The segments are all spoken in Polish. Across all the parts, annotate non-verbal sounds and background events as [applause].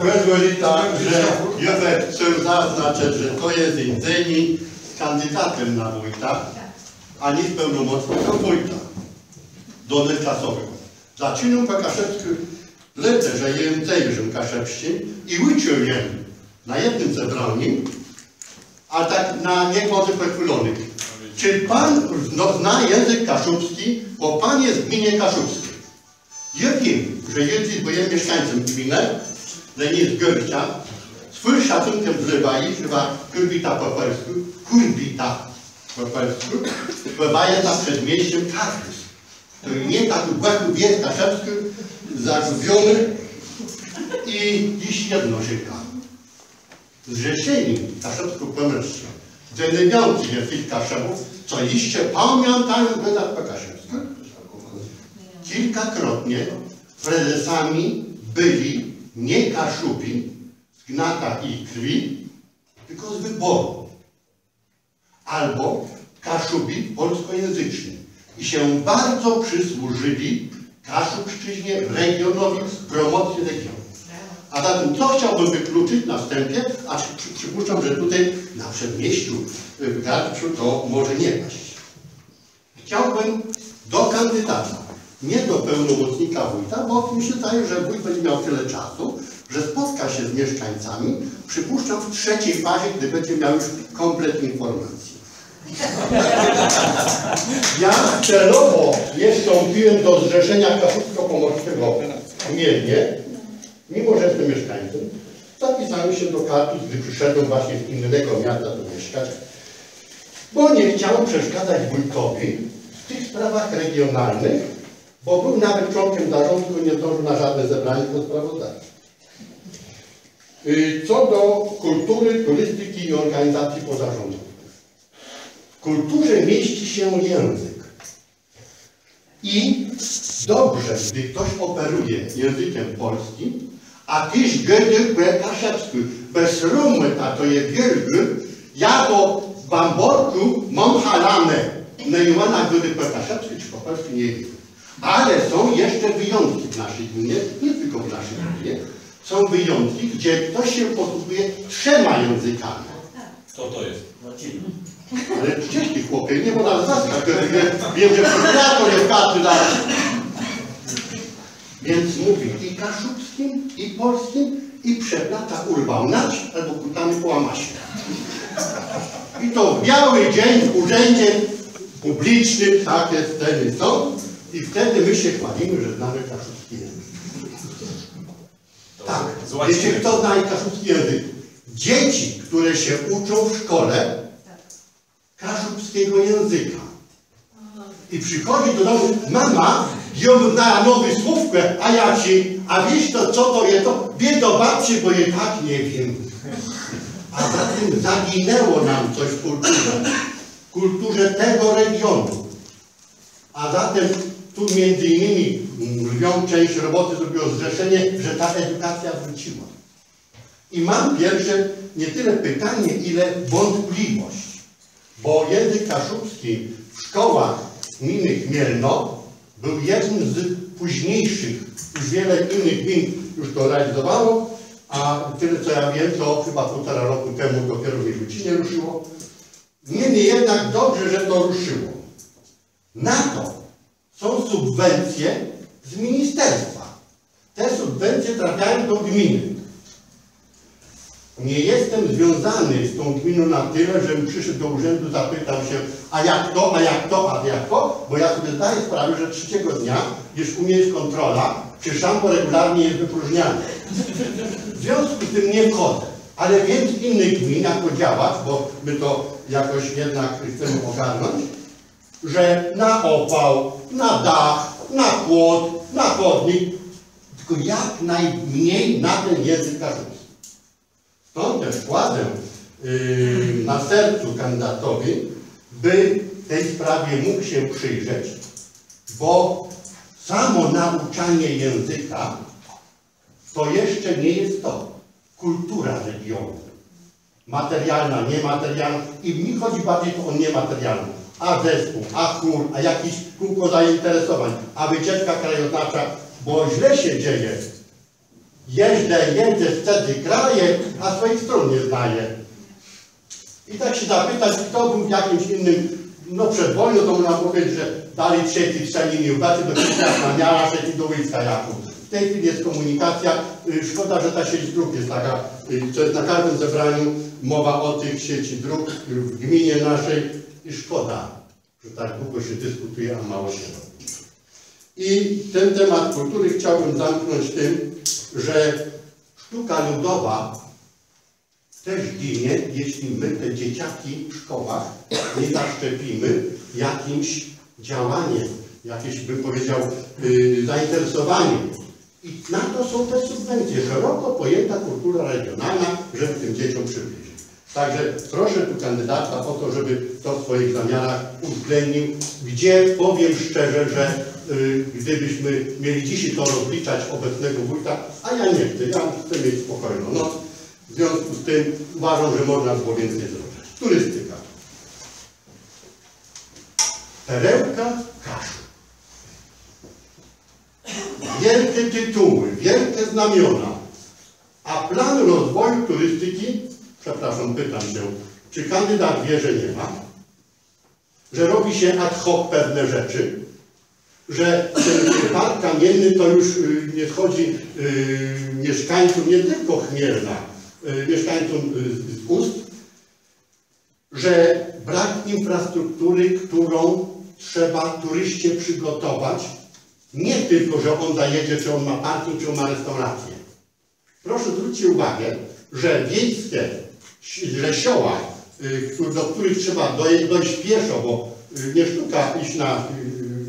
Prezwolita, że ja chcę zaznaczyć, że to jest jedzeni kandydatem na wójta, a nie pełnomocnikiem wójta dotychczasowego. Zaczynał Kaszewski lecę, że jem zejrzę Kaszewskim i uczył jem na jednym zebraniu, a tak na niekładze pochwylonych. Czy pan no, zna język kaszubski, bo pan jest w gminie kaszubskiej? Ja wiem, że język, bo jestem mieszkańcem gminy, że nie jest Görcia, swój szacunkiem wzywají, chyba kurbita po polsku, kurbita po polsku, bywaje na przedmieściem Kaszubs, który nie tak głębi jest kaszewski, zagubiony i dziś jedno szyka. Zrzeszeni kaszewsko-pomyślni, denerwiący jest tych kaszewów, co iście pamiętają wydać po kaszewsku. Kilkakrotnie prezesami byli nie Kaszubi z gnata ich krwi, tylko z wyboru. Albo Kaszubi polskojęzyczni. I się bardzo przysłużyli Kaszubszczyźnie, regionowi, promocji regionu. A zatem co chciałbym wykluczyć na wstępie, a przy, przy, przypuszczam, że tutaj na przedmieściu w Garczu to może nie paść. Chciałbym do kandydata, nie do pełnomocnika wójta, bo mi się zdaje, że wójt będzie miał tyle czasu, że spotka się z mieszkańcami, przypuszczam w trzeciej fazie, gdy będzie miał już komplet informacji. [laughs] Ja celowo nie wstąpiłem do Zrzeszenia Kaszubsko-Pomorskiego w Mielnie, mimo że jestem mieszkańcem. Zapisałem się do kartu, gdy przyszedłem właśnie z innego miasta tu mieszkać, bo nie chciałem przeszkadzać wójtowi w tych sprawach regionalnych, bo był nawet członkiem zarządu, tylko nie zdążył na żadne zebranie do sprawozdania. Y, Co do kultury, turystyki i organizacji pozarządowych. W kulturze mieści się język. I dobrze, gdy ktoś operuje językiem polskim, a tyś gdy kaszewski bez rumy, a to jest wielby, ja po bamborku mam halamę. No i ona gdy kaszewski czy po polsku nie wiem. Ale są jeszcze wyjątki w naszej gminie, nie tylko w naszej gminie. Są wyjątki, gdzie ktoś się posługuje trzema językami. Kto to jest? Ale przecież ty chłopie, nie można zaskakać. Wiem, że prokurator jest każdy na Więc mówi i kaszubskim, i polskim, i przeplata urbał nać albo kutany połamasie. I to w biały dzień w urzędzie publicznym takie sceny są. I wtedy my się chwalimy, że znamy kaszubski język. Tak, wiecie kto zna kaszubski język? Dzieci, które się uczą w szkole kaszubskiego języka. I przychodzi do domu, mama, ją zna nowy słówkę, a ja ci, a wiesz to, co to jest to? Wie do babci, bo je tak nie wiem. A zatem zaginęło nam coś w kulturze, w kulturze tego regionu. A zatem tu między innymi lwią część roboty zrobiło zrzeszenie, że ta edukacja wróciła. I mam pierwsze nie tyle pytanie, ile wątpliwość. Bo język kaszubski w szkołach gminy Chmielno był jednym z późniejszych. Już wiele innych gmin już to realizowało, a tyle co ja wiem, to chyba półtora roku temu dopiero w Wielucinie ruszyło. Niemniej jednak dobrze, że to ruszyło. Na to są subwencje z ministerstwa. Te subwencje trafiają do gminy. Nie jestem związany z tą gminą na tyle, żebym przyszedł do urzędu, zapytał się, a jak to, a jak to, a jak to, bo ja sobie zdaję sprawę, że trzeciego dnia, już u mnie jest kontrola, czy szambo regularnie jest wypróżniane. W związku z tym nie wchodzę. Ale wiem z innych gmin, jak to działać, bo my to jakoś jednak chcemy ogarnąć, że na opał, na dach, na płot, na chodnik, tylko jak najmniej na ten język kaszubski. Stąd też kładę yy, na sercu kandydatowi, by tej sprawie mógł się przyjrzeć, bo samo nauczanie języka to jeszcze nie jest to. Kultura regionu. Materialna, niematerialna. I mi chodzi bardziej o niematerialną. A zespół, a chór, a jakieś kółko zainteresowań, a wycieczka krajoznawcza, bo źle się dzieje. Jeżdżę, jeżdżę, wtedy kraje, a swoich stron nie znaję. I tak się zapytać, kto był w jakimś innym, no przed wojną, to można powiedzieć, że dali trzeci w Szelini, ubacy do Krzysztofa Miara, trzeci do Łyska Jakub. W tej chwili jest komunikacja, y, szkoda, że ta sieć dróg jest taka, y, to jest na każdym zebraniu. Mowa o tych sieci dróg w gminie naszej i szkoda, że tak długo się dyskutuje, a mało się robi. I ten temat kultury chciałbym zamknąć tym, że sztuka ludowa też ginie, jeśli my te dzieciaki w szkołach nie zaszczepimy jakimś działaniem, jakieś bym powiedział yy, zainteresowaniem. I na to są te subwencje, szeroko pojęta kultura regionalna, żeby tym dzieciom przybliżyć. Także proszę tu kandydata o to, żeby to w swoich zamiarach uwzględnił, gdzie powiem szczerze, że y, gdybyśmy mieli dzisiaj to rozliczać obecnego wójta, a ja nie chcę, ja chcę mieć spokojną noc, w związku z tym uważam, że można było więcej zrobić. Turystyka. Perełka Kaszub. Wielkie tytuły, wielkie znamiona. A plan rozwoju turystyki, przepraszam, pytam się, czy kandydat wie, że nie ma? Że robi się ad hoc pewne rzeczy? Że ten park kamienny to już y, nie schodzi y, mieszkańcom nie tylko Chmielna, y, mieszkańcom z ust, że brak infrastruktury, którą trzeba turyście przygotować, nie tylko, że on zajedzie, czy on ma parking, czy on ma restaurację. Proszę zwróćcie uwagę, że wiejskie, że sioła, y, do których trzeba dojść, pieszo, bo y, nie sztuka iść na,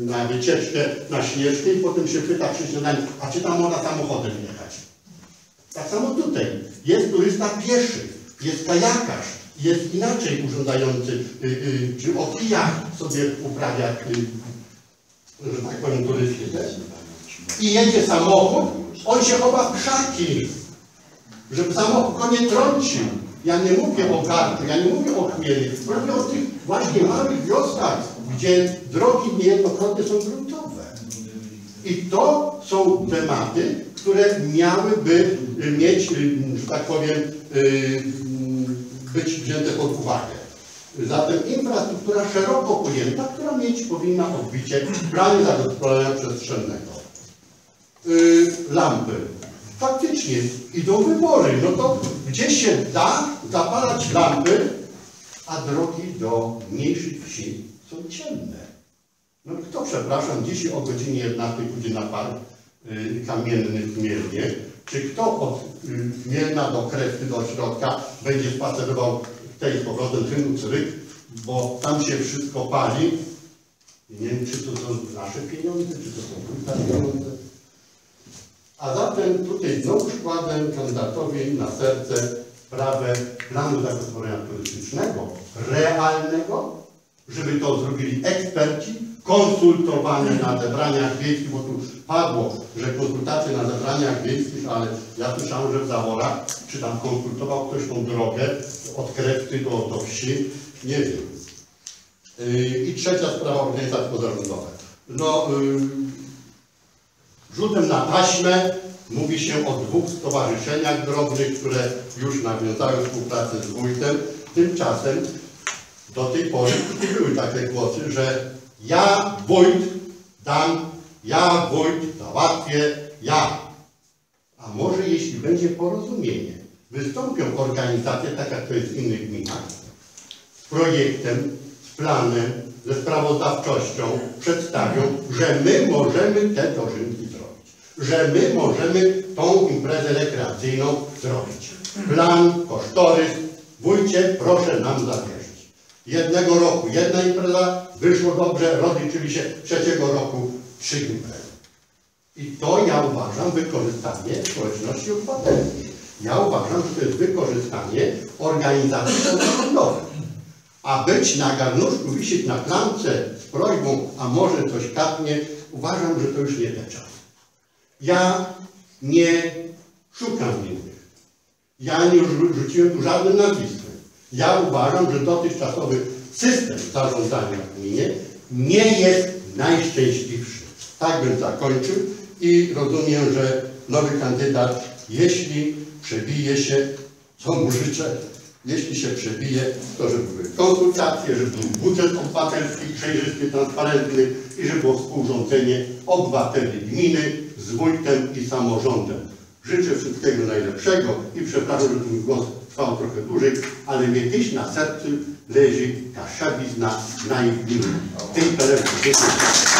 y, na wycieczkę, na Śnieżkę i potem się pyta przy śniadaniu, a czy tam można samochodem jechać? Tak samo tutaj. Jest turysta pieszy, jest kajakarz, jest inaczej urządzający, czy o kijach sobie uprawia, że tak powiem, turystykę. I jedzie samochód, on się chowa w krzaki, żeby samochód go nie trącił. Ja nie mówię o garku, ja nie mówię o chmieli, mówię o tych właśnie małych wioskach, gdzie drogi niejednokrotnie są gruntowe. I to są tematy, które miałyby mieć, że tak powiem, być wzięte pod uwagę. Zatem infrastruktura szeroko pojęta, która mieć powinna odbicie w planie zagospodarowania przestrzennego. Yy, lampy. Faktycznie idą wybory. No to gdzie się da zapalać lampy, a drogi do mniejszych wsi są ciemne. No kto, przepraszam, dzisiaj o godzinie 11 pójdzie na park y, kamienny w Mielnie, czy kto od y, Mielna do Kresty, do środka będzie spacerował tej z powrotem tym cyryk, bo tam się wszystko pali. Nie wiem, czy to są nasze pieniądze, czy to są pieniądze. A zatem tutaj znowu składam kandydatowi na serce sprawę planu zagospodarowania turystycznego, realnego, żeby to zrobili eksperci, konsultowane na zebraniach wiejskich, bo tu padło, że konsultacje na zebraniach wiejskich, ale ja słyszałem, że w Zaworach, czy tam konsultował ktoś tą drogę od Krewty do, do wsi, nie wiem. Yy, I trzecia sprawa organizacji pozarządowe. No, yy, rzutem na taśmę mówi się o dwóch stowarzyszeniach drobnych, które już nawiązały współpracę z wójtem. Tymczasem do tej pory były takie głosy, że ja wójt dam, ja wójt załatwię, ja. A może jeśli będzie porozumienie, wystąpią organizacje, tak jak to jest w innych gminach, z projektem, z planem, ze sprawozdawczością, przedstawią, że my możemy te dożynki że my możemy tą imprezę rekreacyjną zrobić. Plan, kosztorys, wójcie, proszę nam zawierzyć. Jednego roku jedna impreza, wyszło dobrze, rozliczyli się trzeciego roku trzy imprezy. I to ja uważam wykorzystanie społeczności obywatelskiej. Ja uważam, że to jest wykorzystanie organizacji pozarządowych. A być na garnuszku, wisieć na klamce z prośbą, a może coś kapnie, uważam, że to już nie ten czas. Ja nie szukam winnych. Ja nie rzuciłem tu żadnym nazwiskiem. Ja uważam, że dotychczasowy system zarządzania w gminie nie jest najszczęśliwszy. Tak bym zakończył i rozumiem, że nowy kandydat jeśli przebije się, co mu życzę, jeśli się przebije, to żeby były konsultacje, żeby był budżet obywatelski, przejrzysty, transparentny i żeby było współrządzenie obywateli gminy z wójtem i samorządem. Życzę wszystkiego najlepszego i przepraszam, że ten głos trwał trochę dłużej, ale mnie gdzieś na sercu leży ta szabizna na ich gminie. Tej. Dziękuję.